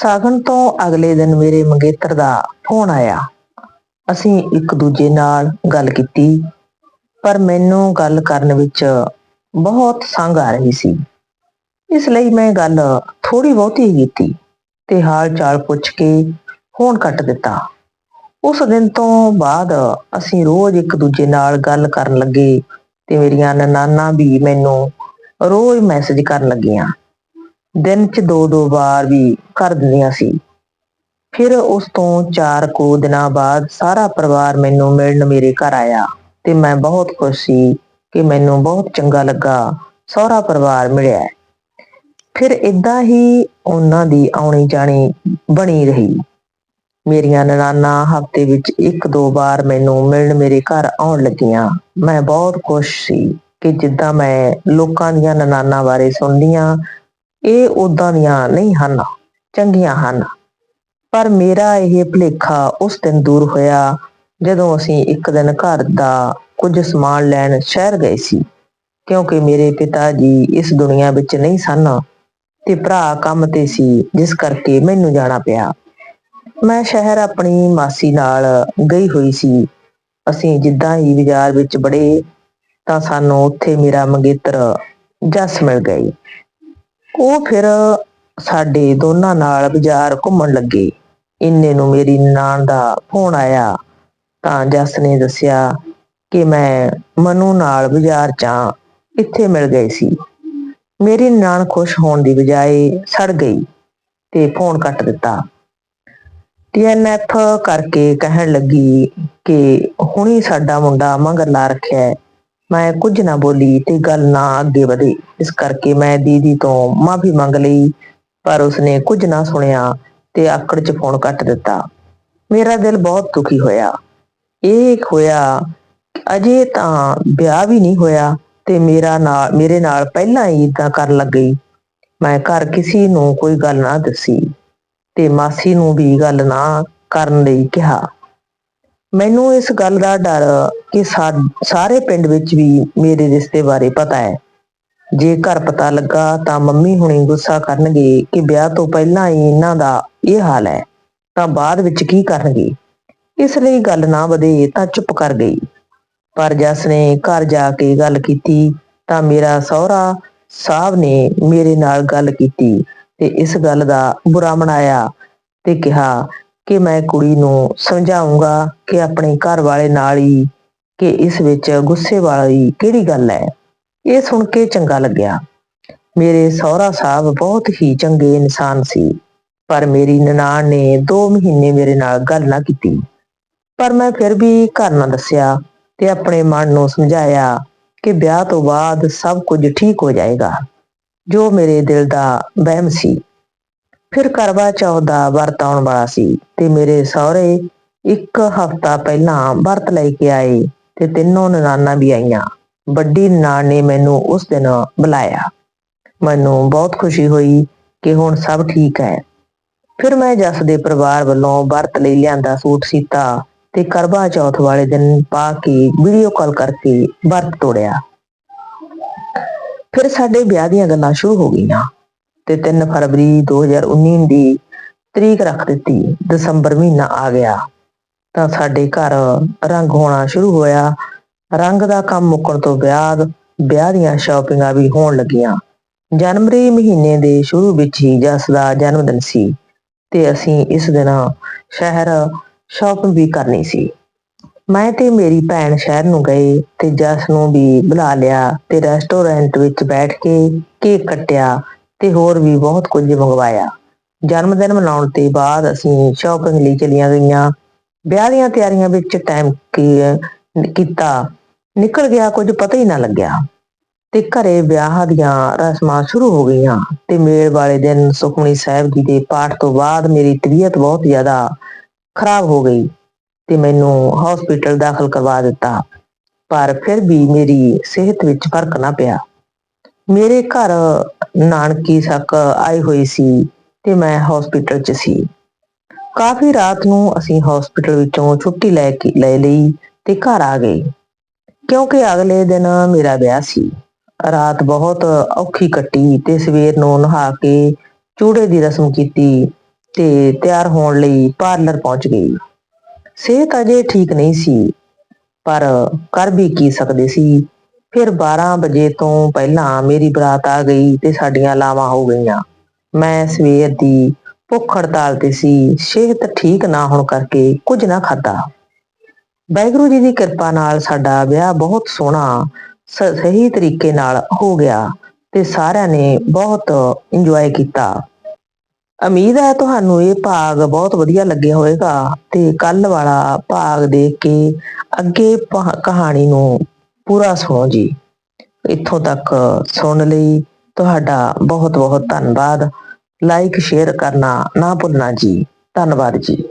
ਸਾਗਣ ਤੋਂ ਅਗਲੇ ਦਿਨ ਮੇਰੇ ਮੰਗੇਤਰ ਦਾ ਫੋਨ ਆਇਆ। ਅਸੀਂ ਇੱਕ ਦੂਜੇ ਨਾਲ ਗੱਲ ਕੀਤੀ, ਪਰ ਮੈਨੂੰ ਗੱਲ ਕਰਨ ਵਿੱਚ ਬਹੁਤ ਸੰਗ ਆ ਰਹੀ ਸੀ। ਇਸ ਲਈ ਮੈਂ ਗੱਲ ਥੋੜੀ ਬਹੁਤੀ ਕੀਤੀ ਤੇ ਹਾਲ ਚਾਲ ਪੁੱਛ ਕੇ ਫੋਨ ਕੱਟ ਦਿੱਤਾ। ਉਸ ਦਿਨ ਤੋਂ ਬਾਅਦ ਅਸੀਂ ਰੋਜ਼ ਇੱਕ ਦੂਜੇ ਨਾਲ ਗੱਲ ਕਰਨ ਲੱਗੇ ਤੇ ਮੇਰੀਆਂ ਨਨਾਨਾ ਵੀ ਮੈਨੂੰ ਰੋਜ਼ ਮੈਸੇਜ ਕਰਨ ਲੱਗੀਆਂ। ਦਿਨ 'ਚ ਦੋ ਦੋ ਵਾਰ ਵੀ ਕਰ ਦਿੰਦੀਆਂ ਸੀ। ਫਿਰ ਉਸ ਤੋਂ ਚਾਰ ਕੁ ਦਿਨਾਂ ਬਾਅਦ ਸਾਰਾ ਪਰਿਵਾਰ ਮੈਨੂੰ ਮਿਲਣ ਮੇਰੇ ਘਰ ਆਇਆ ਤੇ ਮੈਂ ਬਹੁਤ ਖੁਸ਼ ਸੀ ਕਿ ਮੈਨੂੰ ਬਹੁਤ ਚੰਗਾ ਲੱਗਾ, ਸਹੁਰਾ ਪਰਿਵਾਰ ਮਿਲਿਆ। ਫਿਰ ਇਦਾਂ ਹੀ ਉਹਨਾਂ ਦੀ ਆਉਣੀ ਜਾਣੀ ਬਣੀ ਰਹੀ। ਮੇਰੀਆਂ ਨਨਾਨਾ ਹਫ਼ਤੇ ਵਿੱਚ ਇੱਕ ਦੋ ਵਾਰ ਮੈਨੂੰ ਮਿਲਣ ਮੇਰੇ ਘਰ ਆਉਣ ਲੱਗੀਆਂ। ਮੈਂ ਬਹੁਤ ਖੁਸ਼ ਸੀ ਕਿ ਜਿੱਦਾਂ ਮੈਂ ਲੋਕਾਂ ਦੀਆਂ ਨਨਾਨਾ ਬਾਰੇ ਸੁਣਦੀਆਂ ਇਹ ਉਦਾਂ ਦੀਆਂ ਨਹੀਂ ਹਨ, ਚੰਗੀਆਂ ਹਨ। ਪਰ ਮੇਰਾ ਇਹ ਭੁਲੇਖਾ ਉਸ ਦਿਨ ਦੂਰ ਹੋਇਆ, ਜਦੋਂ ਅਸੀਂ ਇੱਕ ਦਿਨ ਘਰ ਦਾ ਕੁਝ ਸਮਾਨ ਲੈਣ ਸ਼ਹਿਰ ਗਏ ਸੀ। ਕਿਉਂਕਿ ਮੇਰੇ ਪਿਤਾ ਜੀ ਇਸ ਦੁਨੀਆ ਵਿੱਚ ਨਹੀਂ ਸਨ ਤੇ ਭਰਾ ਕੰਮ ਤੇ ਸੀ, ਜਿਸ ਕਰਕੇ ਮੈਨੂੰ ਜਾਣਾ ਪਿਆ। ਮੈਂ ਸ਼ਹਿਰ ਆਪਣੀ ਮਾਸੀ ਨਾਲ ਗਈ ਹੋਈ ਸੀ। ਅਸੀਂ ਜਿੱਦਾਂ ਹੀ ਬਾਜ਼ਾਰ ਵਿੱਚ ਬੜੇ ਤਾਂ ਸਾਨੂੰ ਉੱਥੇ ਮੇਰਾ ਮੰਗੇਤਰ ਜੱਸ ਮਿਲ ਗਈ ਉਹ ਫਿਰ ਸਾਡੇ ਦੋਨਾਂ ਨਾਲ ਬਾਜ਼ਾਰ ਘੁੰਮਣ ਲੱਗੇ। ਇੰਨੇ ਨੂੰ ਮੇਰੀ ਨਾਨ ਦਾ ਫੋਨ ਆਇਆ, ਤਾਂ ਜਸ ਨੇ ਦੱਸਿਆ ਕਿ ਮੈਂ ਮਨੂ ਨਾਲ ਬਾਜ਼ਾਰ 'ਚ ਇੱਥੇ ਮਿਲ ਗਏ ਸੀ। ਮੇਰੀ ਨਾਨ ਖੁਸ਼ ਹੋਣ ਦੀ ਬਜਾਏ ਸੜ ਗਈ ਤੇ ਫੋਨ ਕੱਟ ਦਿੱਤਾ। ਟੀਐਨਐਫ ਕਰਕੇ ਕਹਿਣ ਲੱਗੀ ਕਿ ਹੁਣੀ ਸਾਡਾ ਮੁੰਡਾ ਮੰਗਰ ਲਾ ਰੱਖਿਆ ਮੈਂ ਕੁਝ ਨਾ ਬੋਲੀ ਤੇ ਗੱਲ ਨਾ ਅੱਗੇ ਵਧੀ। ਇਸ ਕਰਕੇ ਮੈਂ ਦੀਦੀ ਤੋਂ ਮਾਫੀ ਮੰਗ ਲਈ, ਪਰ ਉਸਨੇ ਕੁਝ ਨਾ ਸੁਣਿਆ ਤੇ ਆਕੜ 'ਚ ਫੋਨ ਕੱਟ ਦਿੱਤਾ। ਮੇਰਾ ਦਿਲ ਬਹੁਤ ਦੁਖੀ ਹੋਇਆ। ਇਹ ਹੋਇਆ ਅਜੇ ਤਾਂ ਵਿਆਹ ਵੀ ਨਹੀਂ ਹੋਇਆ ਤੇ ਮੇਰਾ ਨਾਲ ਮੇਰੇ ਨਾਲ ਪਹਿਲਾਂ ਹੀ ਇਦਾਂ ਕਰਨ ਲੱਗ ਗਈ। ਮੈਂ ਘਰ ਕਿਸੇ ਨੂੰ ਕੋਈ ਗੱਲ ਨਾ ਦੱਸੀ ਤੇ ਮਾਸੀ ਨੂੰ ਵੀ ਗੱਲ ਨਾ ਕਰਨ ਲਈ ਕਿਹਾ। ਮੈਨੂੰ ਇਸ ਗੱਲ ਦਾ ਡਰ ਕਿ ਸਾ- ਸਾਰੇ ਪਿੰਡ ਵਿੱਚ ਵੀ ਮੇਰੇ ਰਿਸ਼ਤੇ ਬਾਰੇ ਪਤਾ ਹੈ। ਜੇ ਘਰ ਪਤਾ ਲੱਗਾ ਤਾਂ ਮੰਮੀ ਹੁਣੀ ਗੁੱਸਾ ਕਰਨਗੇ ਕਿ ਵਿਆਹ ਤੋਂ ਪਹਿਲਾਂ ਹੀ ਇਹਨਾਂ ਦਾ ਇਹ ਹਾਲ ਹੈ, ਤਾਂ ਬਾਅਦ ਵਿੱਚ ਕੀ ਕਰਨਗੇ? ਇਸ ਲਈ ਗੱਲ ਨਾ ਵਧੇ ਤਾਂ ਚੁੱਪ ਕਰ ਗਈ। ਪਰ ਜਸ ਨੇ ਘਰ ਜਾ ਕੇ ਗੱਲ ਕੀਤੀ ਤਾਂ ਮੇਰਾ ਸਹੁਰਾ ਸਾਹਿਬ ਨੇ ਮੇਰੇ ਨਾਲ ਗੱਲ ਕੀਤੀ ਤੇ ਇਸ ਗੱਲ ਦਾ ਬੁਰਾ ਮਨਾਇਆ ਤੇ ਕਿਹਾ ਕਿ ਮੈਂ ਕੁੜੀ ਨੂੰ ਸਮਝਾਉਂਗਾ ਕਿ ਆਪਣੇ ਘਰ ਵਾਲੇ ਨਾਲ ਹੀ ਕਿ ਇਸ ਵਿੱਚ ਗੁੱਸੇ ਵਾਲੀ ਕਿਹੜੀ ਗੱਲ ਹੈ। ਇਹ ਸੁਣ ਕੇ ਚੰਗਾ ਲੱਗਿਆ। ਮੇਰੇ ਸਹੁਰਾ ਸਾਹਿਬ ਬਹੁਤ ਹੀ ਚੰਗੇ ਇਨਸਾਨ ਸੀ, ਪਰ ਮੇਰੀ ਨਨਾਣ ਨੇ 2 ਮਹੀਨੇ ਮੇਰੇ ਨਾਲ ਗੱਲ ਨਾ ਕੀਤੀ। ਪਰ ਮੈਂ ਫਿਰ ਵੀ ਘਰ ਨਾ ਦੱਸਿਆ ਤੇ ਆਪਣੇ ਮਨ ਨੂੰ ਸਮਝਾਇਆ ਕਿ ਵਿਆਹ ਤੋਂ ਬਾਅਦ ਸਭ ਕੁਝ ਠੀਕ ਹੋ ਜਾਏਗਾ, ਜੋ ਮੇਰੇ ਦਿਲ ਦਾ ਵਹਿਮ ਸੀ। ਫਿਰ ਕਰਵਾ ਚੌਥ ਦਾ ਵਰਤ ਆਉਣ ਵਾਲਾ ਸੀ ਤੇ ਮੇਰੇ ਸਹੁਰੇ ਇੱਕ ਹਫ਼ਤਾ ਪਹਿਲਾਂ ਵਰਤ ਲੈ ਕੇ ਆਏ ਤੇ ਤਿੰਨੋਂ ਨਨਾਨਾ ਵੀ ਆਈਆਂ। ਵੱਡੀ ਨਨਾਣ ਨੇ ਮੈਨੂੰ ਉਸ ਦਿਨ ਬੁਲਾਇਆ। ਮੈਨੂੰ ਬਹੁਤ ਖੁਸ਼ੀ ਹੋਈ ਕਿ ਹੁਣ ਸਭ ਠੀਕ ਹੈ। ਫਿਰ ਮੈਂ ਜਸ ਦੇ ਪਰਿਵਾਰ ਵੱਲੋਂ ਵਰਤ ਲਈ ਲਿਆਂਦਾ ਸੂਟ ਸੀਤਾ ਤੇ ਕਰਵਾ ਚੌਥ ਵਾਲੇ ਦਿਨ ਪਾ ਕੇ ਵੀਡੀਓ ਕਾਲ ਕਰਕੇ ਵਰਤ ਤੋੜਿਆ। ਫਿਰ ਸਾਡੇ ਵਿਆਹ ਦੀਆਂ ਗੱਲਾਂ ਸ਼ੁਰੂ ਹੋ ਗਈਆਂ। ਤੇ 3 ਫਰਵਰੀ 2019 ਦੀ ਤਰੀਕ ਰੱਖ ਦਿੱਤੀ। ਦਸੰਬਰ ਮਹੀਨਾ ਆ ਗਿਆ। ਤਾਂ ਸਾਡੇ ਘਰ ਰੰਗ ਹੋਣਾ ਸ਼ੁਰੂ ਹੋਇਆ। ਰੰਗ ਦਾ ਕੰਮ ਮੁੱਕਣ ਤੋਂ ਬਾਅਦ ਵਿਆਹ ਦੀਆਂ ਸ਼ਾਪਿੰਗਾਂ ਵੀ ਹੋਣ ਲੱਗੀਆਂ। ਜਨਵਰੀ ਮਹੀਨੇ ਦੇ ਸ਼ੁਰੂ ਵਿੱਚ ਹੀ ਜਸ ਦਾ ਜਨਮ ਦਿਨ ਸੀ ਤੇ ਅਸੀਂ ਇਸ ਦਿਨ ਸ਼ਹਿਰ ਸ਼ਾਪਿੰਗ ਵੀ ਕਰਨੀ ਸੀ। ਮੈਂ ਤੇ ਮੇਰੀ ਭੈਣ ਸ਼ਹਿਰ ਨੂੰ ਗਏ ਤੇ ਜਸ ਨੂੰ ਵੀ ਬੁਲਾ ਲਿਆ ਤੇ ਰੈਸਟੋਰੈਂਟ ਵਿੱਚ ਬੈਠ ਕੇ ਕੇਕ ਕੱਟਿਆ ਤੇ ਹੋਰ ਵੀ ਬਹੁਤ ਕੁਝ ਮੰਗਵਾਇਆ। ਜਨਮ ਦਿਨ ਮਨਾਉਣ ਤੇ ਬਾਅਦ ਅਸੀਂ ਸ਼ਾਪਿੰਗ ਲਈ ਚਲੀਆਂ ਗਈਆਂ। ਵਿਆਹ ਦੀਆਂ ਤਿਆਰੀਆਂ ਵਿੱਚ ਟਾਈਮ ਕੀਤਾ। ਨਿਕਲ ਗਿਆ ਕੁਝ ਪਤਾ ਹੀ ਨਾ ਲੱਗਿਆ। ਤੇ ਘਰੇ ਵਿਆਹ ਦੀਆਂ ਰਸਮਾਂ ਸ਼ੁਰੂ ਹੋ ਗਈਆਂ। ਤੇ ਮੇਲ ਵਾਲੇ ਦਿਨ ਸੁਖਮਣੀ ਸਾਹਿਬ ਜੀ ਦੇ ਪਾਠ ਤੋਂ ਬਾਅਦ ਮੇਰੀ ਤਬੀਅਤ ਬਹੁਤ ਜ਼ਿਆਦਾ ਖਰਾਬ ਹੋ ਗਈ ਤੇ ਮੈਨੂੰ ਹਸਪੀਟਲ ਦਾਖਲ ਕਰਵਾ ਦਿੱਤਾ। ਪਰ ਫਿਰ ਵੀ ਮੇਰੀ ਸਿਹਤ ਵਿੱਚ ਫ਼ਰਕ ਨਾ ਪਿਆ। ਮੇਰੇ ਘਰ ਨਾਨਕੀ ਸੱਕ ਆਈ ਹੋਈ ਸੀ ਤੇ ਮੈਂ ਹਸਪੀਟਲ 'ਚ ਸੀ। ਕਾਫੀ ਰਾਤ ਨੂੰ ਅਸੀਂ ਹਸਪੀਟਲ ਵਿੱਚੋਂ ਛੁੱਟੀ ਲੈ ਕੇ, ਲੈ ਲਈ ਤੇ ਘਰ ਆ ਗਏ। ਕਿਉਂਕਿ ਅਗਲੇ ਦਿਨ ਮੇਰਾ ਵਿਆਹ ਸੀ। ਰਾਤ ਬਹੁਤ ਔਖੀ ਕੱਟੀ ਤੇ ਸਵੇਰ ਨੂੰ ਨਹਾ ਕੇ ਚੂੜੇ ਦੀ ਰਸਮ ਕੀਤੀ ਤੇ ਤਿਆਰ ਹੋਣ ਲਈ ਪਾਰਲਰ ਪਹੁੰਚ ਗਈ। ਸਿਹਤ ਅਜੇ ਠੀਕ ਨਹੀਂ ਸੀ, ਪਰ ਕਰ ਵੀ ਕੀ ਸਕਦੇ ਸੀ? ਫਿਰ 12 ਵਜੇ ਤੋਂ ਪਹਿਲਾਂ ਮੇਰੀ ਬਰਾਤ ਆ ਗਈ ਤੇ ਸਾਡੀਆਂ ਲਾਵਾਂ ਹੋ ਗਈਆਂ। ਮੈਂ ਸਵੇਰ ਦੀ ਭੁੱਖ ਹੜਤਾਲ ਤੇ ਸੀ, ਸਿਹਤ ਠੀਕ ਨਾ ਹੋਣ ਕਰਕੇ ਕੁਝ ਨਾ ਖਾਧਾ। ਵਾਹਿਗੁਰੂ ਜੀ ਦੀ ਕਿਰਪਾ ਨਾਲ ਸਾਡਾ ਵਿਆਹ ਬਹੁਤ ਸੋਹਣਾ, ਸ- ਸਹੀ ਤਰੀਕੇ ਨਾਲ ਹੋ ਗਿਆ ਤੇ ਸਾਰਿਆਂ ਨੇ ਬਹੁਤ ਇੰਜੋਏ ਕੀਤਾ। ਉਮੀਦ ਹੈ ਤੁਹਾਨੂੰ ਇਹ ਭਾਗ ਬਹੁਤ ਵਧੀਆ ਲੱਗਿਆ ਹੋਵੇਗਾ ਤੇ ਕੱਲ ਵਾਲਾ ਭਾਗ ਦੇਖ ਕੇ ਅੱਗੇ ਕਹਾਣੀ ਨੂੰ ਪੂਰਾ ਸੁਣੋ ਜੀ। ਇੱਥੋਂ ਤੱਕ ਸੁਣ ਲਈ ਤੁਹਾਡਾ ਬਹੁਤ ਬਹੁਤ ਧੰਨਵਾਦ। ਲਾਈਕ ਸ਼ੇਅਰ ਕਰਨਾ ਨਾ ਭੁੱਲਣਾ ਜੀ। ਧੰਨਵਾਦ ਜੀ।